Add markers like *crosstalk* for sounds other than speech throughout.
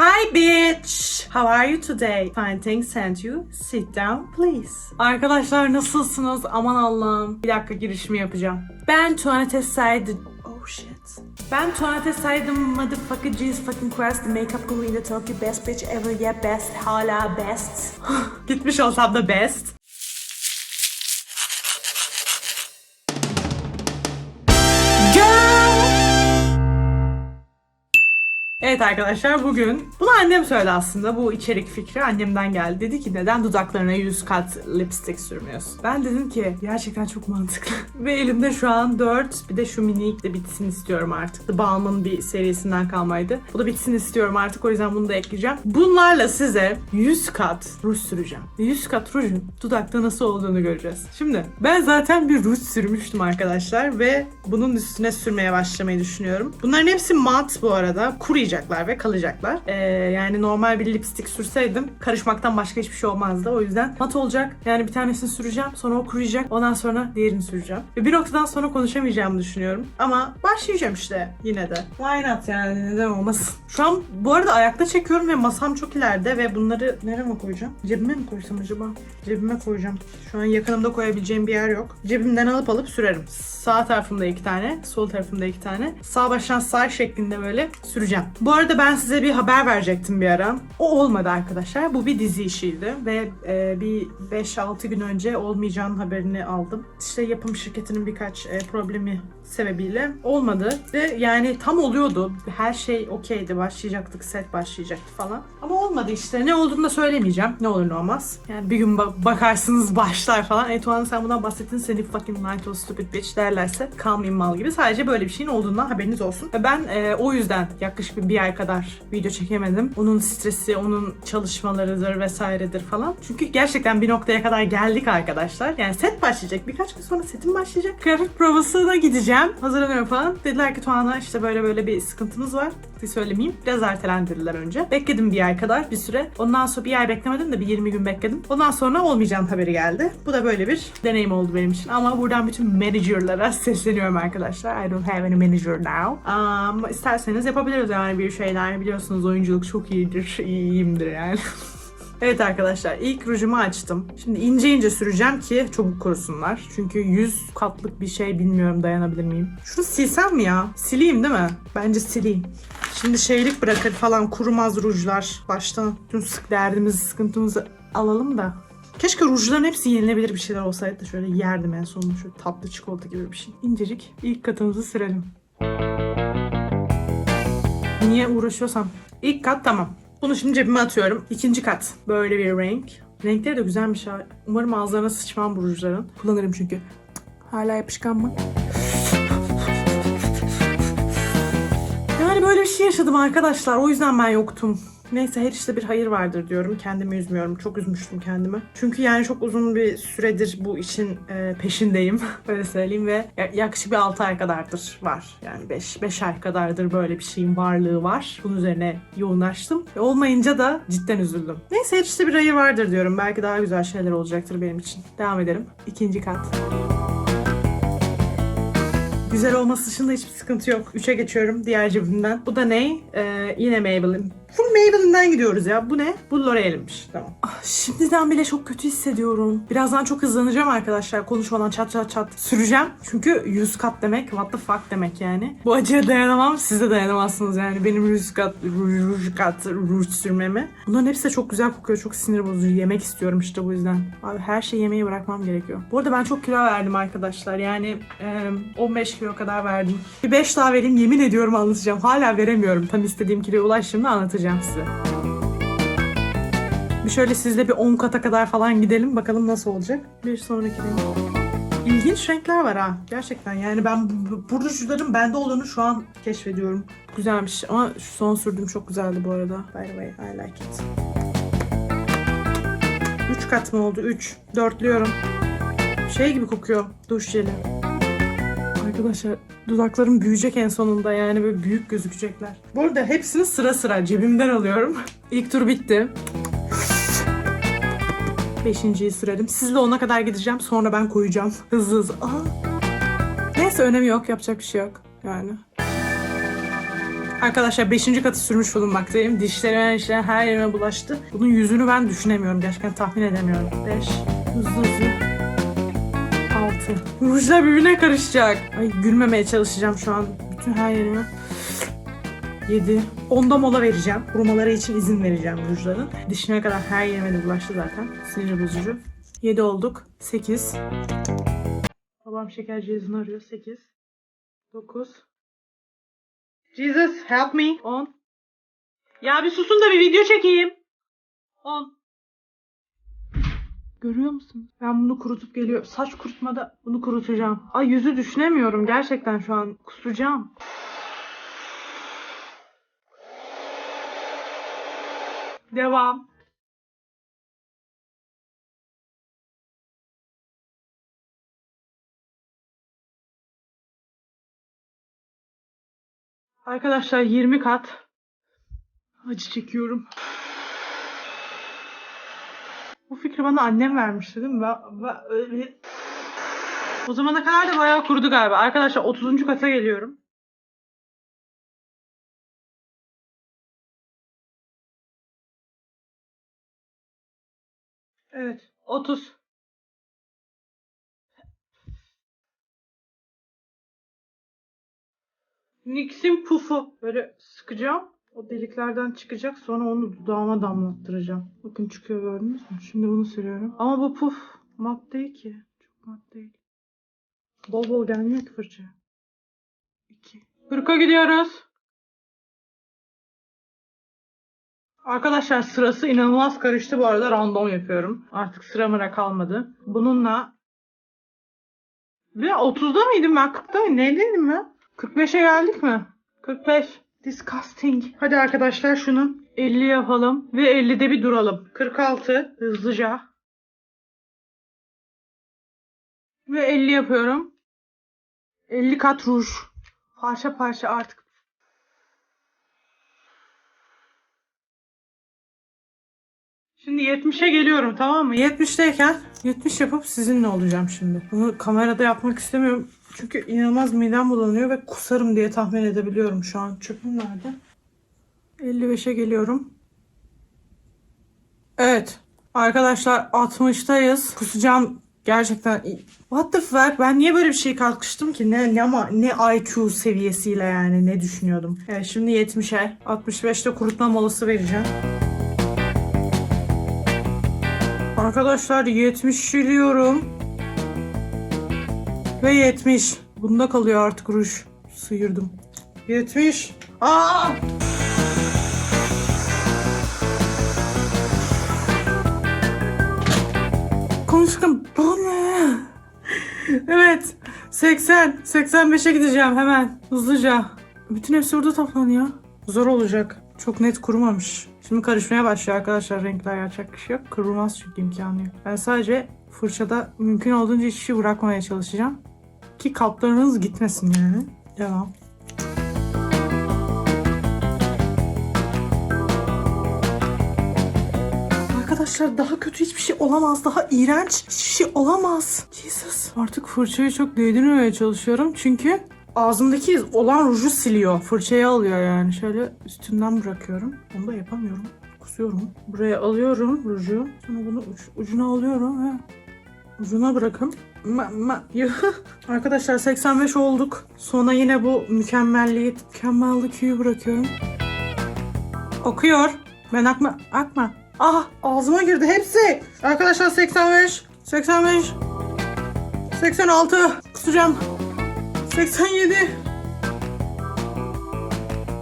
Hi bitch! How are you today? Fine thanks and you. Sit down please. Arkadaşlar nasılsınız? Aman Allah'ım. Bir dakika girişimi yapacağım. Ben Tuanete Saydın... Oh shit. Ben Tuanete Saydın motherfucker Jesus fucking Christ the makeup queen the Tokyo best bitch ever yeah best hala best. *laughs* Gitmiş olsam da best. Evet arkadaşlar bugün bunu annem söyledi aslında bu içerik fikri annemden geldi. Dedi ki neden dudaklarına 100 kat lipstick sürmüyorsun? Ben dedim ki gerçekten çok mantıklı. *laughs* Ve elimde şu an 4 bir de şu minik de bitsin istiyorum artık. The Balm'ın bir serisinden kalmaydı. Bu da bitsin istiyorum artık o yüzden bunu da ekleyeceğim. Bunlarla size 100 kat ruj süreceğim. Ve 100 kat rujun dudakta nasıl olduğunu göreceğiz. Şimdi ben zaten bir ruj sürmüştüm arkadaşlar ve bunun üstüne sürmeye başlamayı düşünüyorum. Bunların hepsi mat bu arada. Kuruyacaklar ve kalacaklar. Ee, yani normal bir lipstick sürseydim karışmaktan başka hiçbir şey olmazdı. O yüzden mat olacak. Yani bir tanesini süreceğim. Sonra o kuruyacak. Ondan sonra diğerini süreceğim. Ve bir noktadan sonra konuşamayacağımı düşünüyorum. Ama başlayacağım işte yine de. Why not yani neden olmasın. *laughs* Şu an bu arada ayakta çekiyorum ve masam çok ileride ve bunları nereye koyacağım? Cebime mi koysam acaba? Cebime koyacağım. Şu an yakınımda koyabileceğim bir yer yok. Cebimden alıp alıp sürerim. Sağ tarafımda iki tane, sol tarafımda iki tane. Sağ baştan sağ şeklinde böyle süreceğim. Bu arada ben size bir haber verecektim bir ara. O olmadı arkadaşlar. Bu bir dizi işiydi ve e, bir 5-6 gün önce olmayacağının haberini aldım. İşte yapım şirketinin birkaç e, problemi sebebiyle olmadı ve yani tam oluyordu. Her şey okeydi. Başlayacaktık, set başlayacaktı falan. Ama olmadı işte. Ne olduğunu da söylemeyeceğim. Ne olur ne olmaz. Yani bir gün ba- bakarsınız *laughs* başlar falan. E Tuğan sen bundan bahsettin. Seni fucking night stupid bitch derlerse kalmayayım mal gibi. Sadece böyle bir şeyin olduğundan haberiniz olsun. Ve ben e, o yüzden yaklaşık bir, bir ay kadar video çekemedim. Onun stresi, onun çalışmalarıdır vesairedir falan. Çünkü gerçekten bir noktaya kadar geldik arkadaşlar. Yani set başlayacak. Birkaç gün sonra setim başlayacak. Kıyafet provasına gideceğim. Hazırlanıyorum falan. Dediler ki Tuana işte böyle böyle bir sıkıntımız var. Bir söylemeyeyim. Biraz ertelendirdiler önce. Bekledim bir ay kadar bir süre. Ondan sonra bir ay beklemedim de bir 20 gün bekledim. Ondan sonra olmayacağın haberi geldi. Bu da böyle bir deneyim oldu benim için. Ama buradan bütün managerlara *laughs* sesleniyorum arkadaşlar. I don't have any manager now. Um, isterseniz yapabiliriz yani bir şeyler. Biliyorsunuz oyunculuk çok iyidir. İyiyimdir yani. *laughs* Evet arkadaşlar ilk rujumu açtım. Şimdi ince ince süreceğim ki çabuk kurusunlar. Çünkü 100 katlık bir şey bilmiyorum dayanabilir miyim. Şunu silsem mi ya? Sileyim değil mi? Bence sileyim. Şimdi şeylik bırakır falan kurumaz rujlar. Baştan tüm sık derdimizi sıkıntımızı alalım da. Keşke rujların hepsi yenilebilir bir şeyler olsaydı şöyle yerdim en sonunda. Şöyle tatlı çikolata gibi bir şey. İncecik ilk katımızı sürelim. Niye uğraşıyorsam. İlk kat tamam. Bunu şimdi cebime atıyorum. İkinci kat. Böyle bir renk. Renkleri de güzelmiş ha. Umarım ağızlarına sıçmam bu rujların. Kullanırım çünkü. Hala yapışkan mı? Yani böyle bir şey yaşadım arkadaşlar. O yüzden ben yoktum. Neyse her işte bir hayır vardır diyorum. Kendimi üzmüyorum. Çok üzmüştüm kendimi. Çünkü yani çok uzun bir süredir bu işin e, peşindeyim. *laughs* Öyle söyleyeyim ve ya- yaklaşık bir 6 ay kadardır var. Yani 5 5 ay kadardır böyle bir şeyin varlığı var. Bunun üzerine yoğunlaştım. Ve olmayınca da cidden üzüldüm. Neyse her işte bir hayır vardır diyorum. Belki daha güzel şeyler olacaktır benim için. Devam edelim. İkinci kat. Güzel olması dışında hiçbir sıkıntı yok. 3'e geçiyorum diğer cebimden. Bu da ne? Ee, yine Maybelline. Full Maybelline'den gidiyoruz ya. Bu ne? Bu L'Oreal'miş. Tamam. Ah, şimdiden bile çok kötü hissediyorum. Birazdan çok hızlanacağım arkadaşlar. Konuşmadan çat çat çat süreceğim. Çünkü 100 kat demek what the fuck demek yani. Bu acıya dayanamam. Siz de dayanamazsınız yani. Benim 100 kat, ruj, kat, ruj sürmemi. Bunların hepsi de çok güzel kokuyor. Çok sinir bozucu. Yemek istiyorum işte bu yüzden. Abi her şeyi yemeyi bırakmam gerekiyor. Bu arada ben çok kilo verdim arkadaşlar. Yani e, 15 kilo kadar verdim. Bir 5 daha vereyim yemin ediyorum anlatacağım. Hala veremiyorum. Tam istediğim kiloya ulaştığımda anlatacağım size. Bir şöyle sizle bir 10 kata kadar falan gidelim. Bakalım nasıl olacak. Bir sonraki renk. İlginç renkler var ha. Gerçekten yani ben bu- bende olduğunu şu an keşfediyorum. Güzelmiş ama şu son sürdüğüm çok güzeldi bu arada. By the way I like it. 3 kat mı oldu? 3. Dörtlüyorum. Şey gibi kokuyor. Duş jeli. Arkadaşlar dudaklarım büyüyecek en sonunda yani böyle büyük gözükecekler. Bu arada hepsini sıra sıra cebimden alıyorum. *laughs* İlk tur bitti. Beşinciyi sürelim. Sizle ona kadar gideceğim. Sonra ben koyacağım. Hızlı hızlı. Aa. Neyse önemi yok. Yapacak bir şey yok. Yani. Arkadaşlar 5. katı sürmüş bulunmaktayım. Dişlerime, işte her yerime bulaştı. Bunun yüzünü ben düşünemiyorum. Gerçekten tahmin edemiyorum. 5. Hızlı hızlı. 6. Rujlar birbirine karışacak. Ay gülmemeye çalışacağım şu an. Bütün her yerime. 7. Onda mola vereceğim. Kurumaları için izin vereceğim rujların. Dişime kadar her yerime de bulaştı zaten. Sinir bozucu. 7 olduk. 8. Babam şeker cihazını arıyor. 8. 9. Jesus help me. 10. Ya bir susun da bir video çekeyim. 10. Görüyor musunuz? Ben bunu kurutup geliyorum. Saç kurutmada bunu kurutacağım. Ay yüzü düşünemiyorum gerçekten şu an. Kusacağım. Devam. Arkadaşlar 20 kat acı çekiyorum. Bu fikri bana annem vermişti değil mi? Ve, ve öyle... O zamana kadar da bayağı kurudu galiba. Arkadaşlar 30. kata geliyorum. Evet. 30. Nix'in pufu. Böyle sıkacağım. O deliklerden çıkacak. Sonra onu dudağıma damlattıracağım. Bakın çıkıyor gördünüz mü? Şimdi bunu sürüyorum. Ama bu puf mat değil ki. Çok mat değil. Bol bol gelmiyor ki fırça. 2. 40'a gidiyoruz. Arkadaşlar sırası inanılmaz karıştı bu arada random yapıyorum. Artık sıra mıra kalmadı. Bununla bir 30'da mıydım ben? 40'da mıydım? Neydeydim ben? 45'e geldik mi? 45. Disgusting. Hadi arkadaşlar şunu 50 yapalım ve 50'de bir duralım. 46 hızlıca. Ve 50 yapıyorum. 50 kat ruj. Parça parça artık Şimdi 70'e geliyorum tamam mı? 70'teyken 70 yapıp sizinle olacağım şimdi. Bunu kamerada yapmak istemiyorum. Çünkü inanılmaz midem bulanıyor ve kusarım diye tahmin edebiliyorum şu an. Çöpüm nerede? 55'e geliyorum. Evet. Arkadaşlar 60'tayız. Kusacağım gerçekten. What the fuck? Ben niye böyle bir şey kalkıştım ki? Ne ne ama ne IQ seviyesiyle yani ne düşünüyordum? Evet şimdi 70'e. 65'te kurutma molası vereceğim. Arkadaşlar 70 biliyorum. Ve 70. Bunda kalıyor artık ruj. Sıyırdım. 70. Aa! Konuştum. Bu ne? evet. 80. 85'e gideceğim hemen. Hızlıca. Bütün hepsi orada toplanıyor. Zor olacak. Çok net kurumamış. Şimdi karışmaya başlıyor arkadaşlar renkler yapacak bir şey yok. Kırılmaz çünkü imkanı yok. Ben sadece fırçada mümkün olduğunca hiçbir şey bırakmamaya çalışacağım. Ki kaplarınız gitmesin yani. Devam. Arkadaşlar daha kötü hiçbir şey olamaz. Daha iğrenç hiçbir şey olamaz. Jesus. Artık fırçayı çok değdirmemeye çalışıyorum. Çünkü ağzımdaki olan ruju siliyor. Fırçaya alıyor yani. Şöyle üstünden bırakıyorum. Onu da yapamıyorum. Kusuyorum. Buraya alıyorum ruju. Sonra bunu uç, ucuna alıyorum ve ucuna bırakın. Ma, ma, Arkadaşlar 85 olduk. Sonra yine bu mükemmelliği, mükemmelliği bırakıyorum. Okuyor. Ben akma, akma. Ah ağzıma girdi hepsi. Arkadaşlar 85, 85, 86. Kusacağım. 87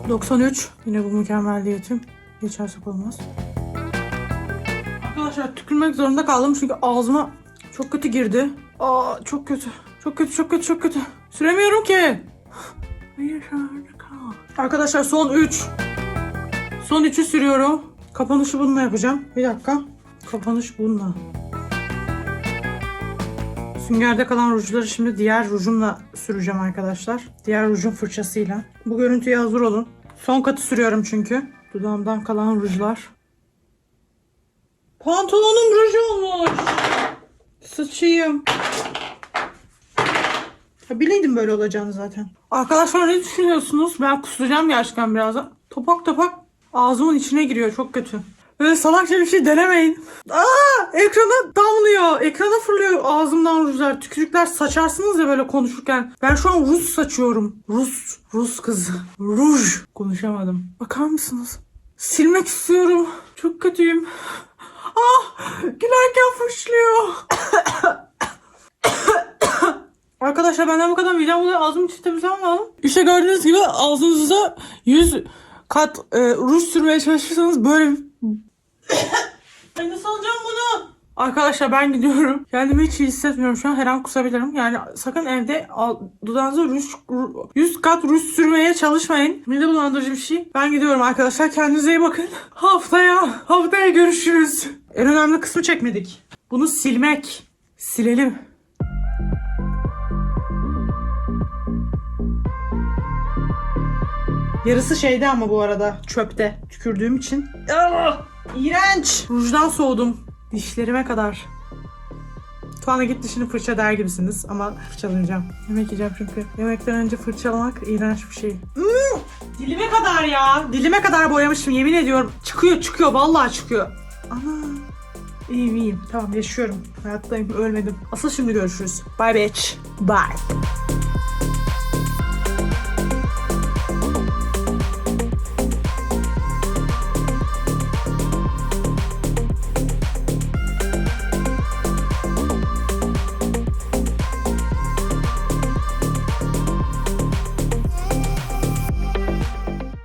93 Yine bu mükemmelliyetim Geçersek olmaz Arkadaşlar tükürmek zorunda kaldım çünkü ağzıma çok kötü girdi Aa çok kötü Çok kötü çok kötü çok kötü Süremiyorum ki Hayır kal. Arkadaşlar son 3 Son 3'ü sürüyorum Kapanışı bununla yapacağım Bir dakika Kapanış bununla Süngerde kalan rujları şimdi diğer rujumla süreceğim arkadaşlar. Diğer rujun fırçasıyla. Bu görüntüye hazır olun. Son katı sürüyorum çünkü. Dudağımdan kalan rujlar. Pantolonum ruj olmuş. Sıçayım. Ya bileydim böyle olacağını zaten. Arkadaşlar ne düşünüyorsunuz? Ben kusacağım gerçekten birazdan. Topak topak ağzımın içine giriyor. Çok kötü. Böyle salakça bir şey denemeyin. Aa, ekrana damlıyor. Ekrana fırlıyor ağzımdan rujlar. Tükürükler saçarsınız ya böyle konuşurken. Ben şu an Rus saçıyorum. Rus. Rus kızı. Ruj. Konuşamadım. Bakar mısınız? Silmek istiyorum. Çok kötüyüm. Gülerken fışlıyor. Arkadaşlar benden bu kadar midem bulanıyor. Ağzımı içi temizlemem lazım. İşte gördüğünüz gibi ağzınıza 100 kat e, ruj sürmeye çalışırsanız böyle ben *coughs* nasıl alacağım bunu? Arkadaşlar ben gidiyorum. Kendimi hiç iyi hissetmiyorum şu an. Her an kusabilirim. Yani sakın evde al, dudağınıza ruj, ru- 100 kat ruj sürmeye çalışmayın. Mide bulandırıcı bir şey. Ben gidiyorum arkadaşlar. Kendinize iyi bakın. *laughs* Haftaya, haftaya görüşürüz. En önemli kısmı çekmedik. Bunu silmek. Silelim. Yarısı şeyde ama bu arada çöpte tükürdüğüm için. Ah, iğrenç. Rujdan soğudum. Dişlerime kadar. Tuana git dişini fırça der gibisiniz ama fırçalayacağım. Yemek yiyeceğim çünkü. Yemekten önce fırçalamak iğrenç bir şey. Hmm, dilime kadar ya. Dilime kadar boyamışım yemin ediyorum. Çıkıyor çıkıyor vallahi çıkıyor. Ana. İyiyim iyiyim. Tamam yaşıyorum. Hayattayım ölmedim. Asıl şimdi görüşürüz. Bye bitch. Bye.